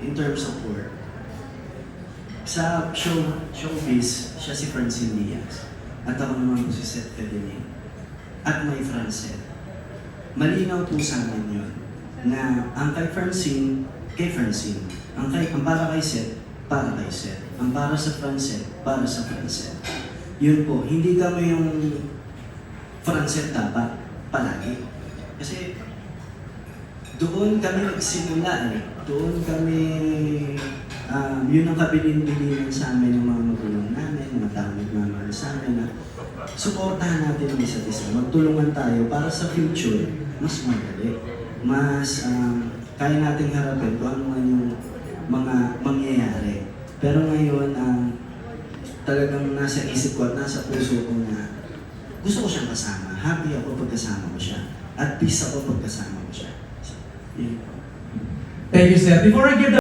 in terms of work. Sa show, showbiz, siya si Francine Diaz. At ako naman po si Seth Fedinin. At may Francet. Malinaw po sa amin yun na ang kay Francine, kay Francine. Ang, kay, ang para kay Seth, para kay Seth. Ang para sa Francet, para sa Francet. Yun po, hindi kami yung Francet dapat palagi. Doon kami nagsimula eh. Doon kami, um, yun ang kabilin-bilinan sa amin ng mga magulang namin, mga tao nagmamahal sa amin na suportahan natin ang isa't isa. Magtulungan tayo para sa future, mas madali. Mas um, kaya nating harapin kung ano man yung mga mangyayari. Pero ngayon, um, talagang nasa isip ko at nasa puso ko na gusto ko siyang kasama. Happy ako pag kasama ko siya. At peace ako pag kasama ko siya. So, yun po. Thank you, Seth. Before I give the